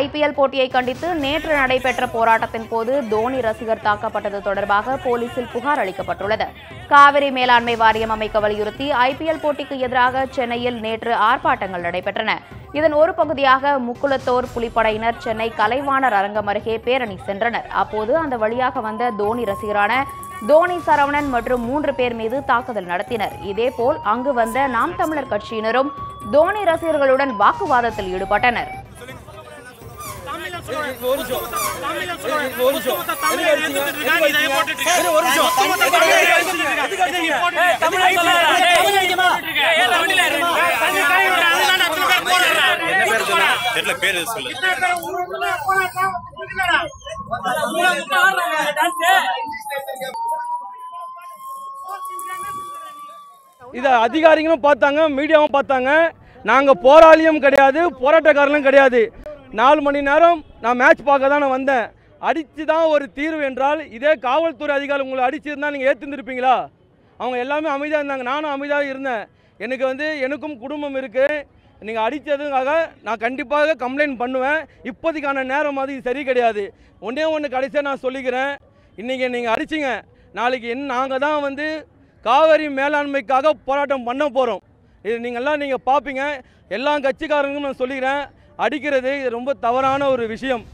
IPL போட்டியை கண்டித்து நேற்று நடைபெற்ற போராட்டத்தின் போது தோனி ரசிகர் தாக்கப்பட்டது தொடர்பாக போலீசில் புகார் அளிக்கப்பட்டுள்ளது. காவிரி மேலாண்மை வாரியம் அமைக்க வலியுறுத்தி ஐபிஎல் போட்டிக்கு எதிராக சென்னையில் நேற்று ஆர்ப்பாட்டங்கள் நடைபெற்றன. இதன் ஒரு பகுதியாக முக்குளத்தோர் புலிப்படையினர் சென்னை கலைவாணர் அரங்கம் அருகே பேரணி சென்றனர். அப்போது அந்த வழியாக வந்த தோனி ரசிகரான தோனி சரவணன் மற்றும் மூன்று பேர் மீது தாக்குதல் நடத்தினர். இதேபோல் அங்கு வந்த நாம் தமிழர் கட்சியினரும் தோனி ரசிகர்களுடன் வாக்குவாதத்தில் ஈடுபட்டனர். தெரியல பேரு சொல்லு இதை அதிகாரிகளும் பார்த்தாங்க மீடியாவும் பார்த்தாங்க. நாங்கள் போராளியும் கிடையாது போராட்டக்காரர்களும் கிடையாது. நாலு மணி நேரம் நான் மேட்ச் பார்க்க தான் நான் வந்தேன். அடித்து தான் ஒரு தீர்வு என்றால் இதே காவல்துறை அதிகாரி உங்களை அடிச்சிருந்தா நீங்கள் ஏற்றுந்துருப்பீங்களா அவங்க எல்லாமே அமைதியாக இருந்தாங்க. நானும் அமைதியாக இருந்தேன். எனக்கு வந்து எனக்கும் குடும்பம் இருக்குது நீங்கள் அடித்ததுக்காக நான் கண்டிப்பாக கம்ப்ளைண்ட் பண்ணுவேன். இப்போதைக்கான நேரம் அது சரி கிடையாது. ஒன்றே ஒன்று கடைசியாக நான் சொல்லிக்கிறேன். இன்றைக்கி நீங்கள் அடிச்சிங்க. நாளைக்கு என் நாங்கள் தான் வந்து காவிரி மேலாண்மைக்காக போராட்டம் பண்ண போகிறோம் இது நீங்கள்லாம் நீங்கள் பார்ப்பீங்க எல்லா கட்சிக்காரங்களும் நான் சொல்லிக்கிறேன். அடிக்கிறது இது ரொம்ப தவறான ஒரு விஷயம்.